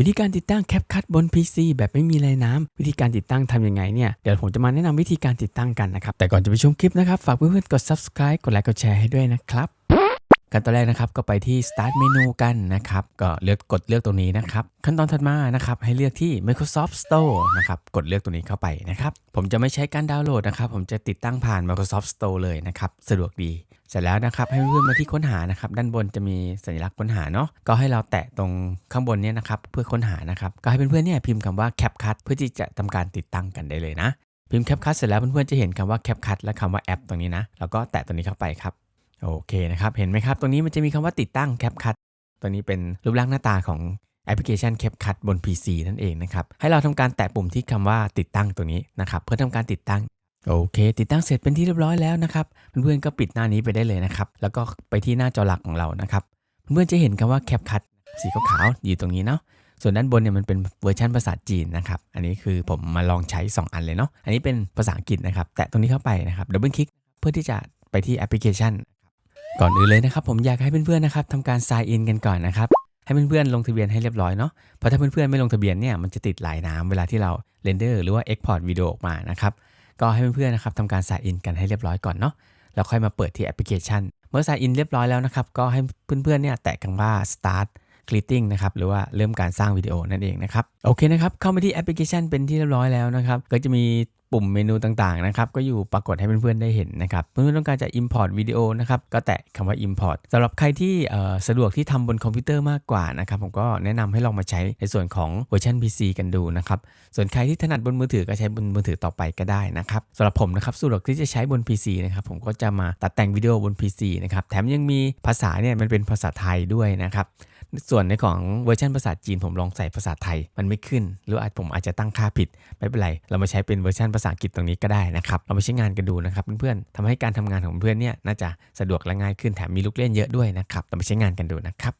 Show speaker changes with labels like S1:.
S1: วิธีการติดตั้ง CapCut บน PC แบบไม่มีลายน้ำวิธีการติดตั้งทำยังไงเนี่ยเดี๋ยวผมจะมาแนะนำวิธีการติดตั้งกันนะครับแต่ก่อนจะไปชมคลิปนะครับฝากเพื่อนๆกด subscribe กดไลค์กดแชร์ให้ด้วยนะครับ ขั้นตอนแรกนะครับก็ไปที่ start menu กันนะครับ ก็เลือกกดเลือกตรงนี้นะครับ ขั้นตอนถัดมานะครับให้เลือกที่ Microsoft Store นะครับกดเลือกตรงนี้เข้าไปนะครับ ผมจะไม่ใช้การดาวน์โหลดนะครับผมจะติดตั้งผ่าน Microsoft Store เลยนะครับสะดวกดี เสร็จแล้วนะครับให้เพื่อนมาที่ค้นหานะครับด้านบนจะมีสัญลักษณ์ค้นหาเนาะก็ให้เราแตะตรงข้างบนเนี่ยนะครับเพื่อค้นหานะครับก็ให้เพื่อนๆเนี่ยพิมพ์คำว่า CapCut เพื่อที่จะทำการติดตั้งกันได้เลยนะพิมพ์ CapCut เสร็จแล้วเพื่อนๆจะเห็นคำว่า CapCut และคำว่าแอปตรงนี้นะแล้วก็แตะตรงนี้เข้าไปครับ โอเคนะครับ เห็นไหมครับ ตรงนี้มันจะมีคำว่าติดตั้ง CapCut ตัวนี้เป็นรูปร่างหน้าตาของแอปพลิเคชัน CapCut บน PC นั่นเองนะครับ ให้เราทำการแตะปุ่มที่คำว่าติดตั้งตัวนี้นะครับ เพื่อทำการติดตั้ง โอเค ติดตั้งเสร็จเป็นที่เรียบร้อยแล้วนะครับ เพื่อนๆก็ปิดหน้านี้ไปได้เลยนะครับ แล้วก็ไปที่หน้าจอหลักของเรานะครับ เพื่อนๆจะเห็นคำว่า CapCut สีขาวๆอยู่ตรงนี้เนาะส่วนด้านบนเนี่ยมันเป็นเวอร์ชันภาษาจีนนะครับ อันนี้คือผมมาลองใช้ 2 อันเลยเนาะ อันนี้เป็นภาษาอังกฤษนะครับ แตะตรงนี้เข้าไปนะครับ ดับเบิลคลิกเพื่อที่จะไปที่แอปพลิเคชัน ก่อนอื่นเลยนะครับผมอยากให้เพื่อนๆนะครับทำการ sign in กันก่อนนะครับให้เพื่อนๆลงทะเบียนให้เรียบร้อยเนาะเพราะถ้าเพื่อนๆไม่ลงทะเบียนเนี่ยมันจะติดหลายน้ำเวลาที่เราเรนเดอร์หรือว่า export วิดีโอออกมานะครับก็ให้เพื่อนๆนะครับทำการ sign in กันให้เรียบร้อยก่อนเนาะแล้วค่อยมาเปิดที่แอปพลิเคชัน เมื่อ sign in เรียบร้อยแล้วนะครับก็ให้เพื่อนๆเนี่ยแตะคำว่า start greeting นะครับหรือว่าเริ่มการสร้างวิดีโอนั่นเองนะครับโอเคนะครับเข้ามาที่แอปพลิเคชันเป็นที่เรียบร้อยแล้วนะครับก็จะมี ปุ่มเมนูต่างๆนะครับก็อยู่ปรากฏให้เพื่อนๆได้เห็นนะครับเพื่อนๆต้องการจะ import วิดีโอนะครับก็แตะคำว่า import สำหรับใครที่สะดวกที่ทำบนคอมพิวเตอร์มากกว่านะครับผมก็แนะนำให้ลองมาใช้ในส่วนของเวอร์ชัน PC กันดูนะครับส่วนใครที่ถนัดบนมือถือก็ใช้บนมือถือต่อไปก็ได้นะครับสำหรับผมนะครับสะดวกที่จะใช้บน PC นะครับผมก็จะมาตัดแต่งวิดีโอบน PC นะครับแถมยังมีภาษาเนี่ยมันเป็นภาษาไทยด้วยนะครับส่วนในของเวอร์ชันภาษาจีนผมลองใส่ภาษาไทยมันไม่ขึ้น หรืออาจผมอาจจะตั้งค่าผิดไม่เป็นไร เรามาใช้เป็นเวอร์ชันภาษาอังกฤษตรงนี้ก็ได้นะครับเราไปใช้งานกันดูนะครับเพื่อนๆทำให้การทำงานของเพื่อนเนี่ยน่าจะสะดวกและง่ายขึ้นแถมมีลูกเล่นเยอะด้วยนะครับเราไปใช้งานกันดูนะครับ